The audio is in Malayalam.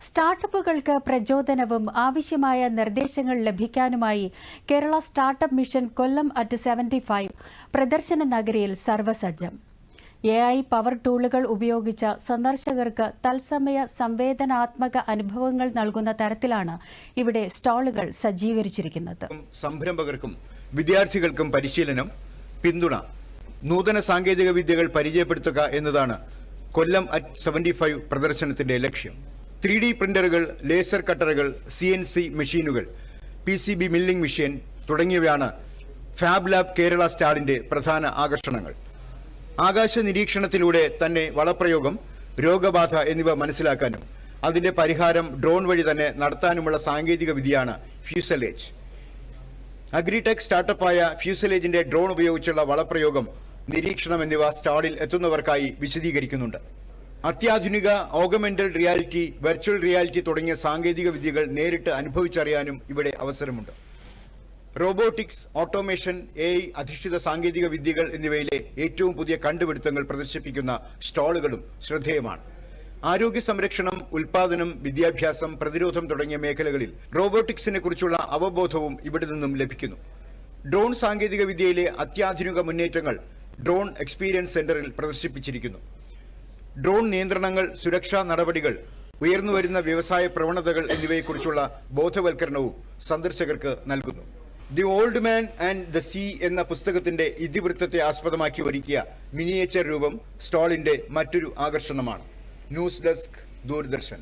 സ്റ്റാർട്ടപ്പുകൾക്ക് പ്രചോദനവും ആവശ്യമായ നിർദ്ദേശങ്ങൾ ലഭിക്കാനുമായി Kerala startup mission Kollam at seventy five പ്രദർശന നഗരിയിൽ സർവസജ്ജം എ ഐ പവർ ടൂളുകൾ ഉപയോഗിച്ച സന്ദർശകർക്ക് തത്സമയ സംവേദനാത്മക അനുഭവങ്ങൾ നൽകുന്ന തരത്തിലാണ് ഇവിടെ സ്റ്റാളുകൾ സജ്ജീകരിച്ചിരിക്കുന്നത്. സംരംഭകർക്കും വിദ്യാർത്ഥികൾക്കും പരിശീലനം പിന്തുണ നൂതന സാങ്കേതിക വിദ്യകൾ പരിചയപ്പെടുത്തുക എന്നതാണ് കൊല്ലം അറ്റ് സെവന്റി ഫൈവ് പ്രദർശനത്തിന്റെ ലക്ഷ്യം. ത്രീ ഡി പ്രിന്ററുകൾ ലേസർ കട്ടറുകൾ സി എൻ സി മെഷീനുകൾ P C B milling machine തുടങ്ങിയവയാണ് ഫാബ് ലാബ് കേരള സ്റ്റാളിന്റെ പ്രധാന ആകർഷണങ്ങൾ. ആകാശ നിരീക്ഷണത്തിലൂടെ തന്നെ വളപ്രയോഗം രോഗബാധ എന്നിവ മനസ്സിലാക്കാനും അതിന്റെ പരിഹാരം ഡ്രോൺ വഴി തന്നെ നടത്താനുമുള്ള സാങ്കേതിക വിദ്യയാണ് ഫ്യൂസലേജ്. അഗ്രിടെക് സ്റ്റാർട്ടപ്പായ ഫ്യൂസലേജിന്റെ ഡ്രോൺ ഉപയോഗിച്ചുള്ള വളപ്രയോഗം നിരീക്ഷണം എന്നിവ സ്റ്റാളിൽ എത്തുന്നവർക്കായി വിശദീകരിക്കുന്നുണ്ട്. അത്യാധുനിക ഓഗമെന്റൽ റിയാലിറ്റി വെർച്വൽ റിയാലിറ്റി തുടങ്ങിയ സാങ്കേതിക വിദ്യകൾ നേരിട്ട് അനുഭവിച്ചറിയാനും ഇവിടെ അവസരമുണ്ട്. റോബോട്ടിക്സ് ഓട്ടോമേഷൻ എ അധിഷ്ഠിത സാങ്കേതിക വിദ്യകൾ എന്നിവയിലെ ഏറ്റവും പുതിയ കണ്ടുപിടുത്തങ്ങൾ പ്രദർശിപ്പിക്കുന്ന സ്റ്റാളുകളും ശ്രദ്ധേയമാണ്. ആരോഗ്യ സംരക്ഷണം ഉൽപാദനം വിദ്യാഭ്യാസം പ്രതിരോധം തുടങ്ങിയ മേഖലകളിൽ റോബോട്ടിക്സിനെ കുറിച്ചുള്ള അവബോധവും ഇവിടെ നിന്നും ലഭിക്കുന്നു. ഡ്രോൺ സാങ്കേതിക വിദ്യയിലെ അത്യാധുനിക മുന്നേറ്റങ്ങൾ ഡ്രോൺ എക്സ്പീരിയൻസ് സെന്ററിൽ പ്രദർശിപ്പിച്ചിരിക്കുന്നു. ഡ്രോൺ നിയന്ത്രണങ്ങൾ സുരക്ഷാ നടപടികൾ ഉയർന്നുവരുന്ന വ്യവസായ പ്രവണതകൾ എന്നിവയെക്കുറിച്ചുള്ള ബോധവൽക്കരണവും സന്ദർശകർക്ക് നൽകുന്നു. The old man and the sea എന്ന പുസ്തകത്തിന്റെ ഇതിവൃത്തത്തെ ആസ്പദമാക്കി ഒരുക്കിയ മിനിയേച്ചർ രൂപം സ്റ്റാളിന്റെ മറ്റൊരു ആകർഷണമാണ്. News desk Doordarshan.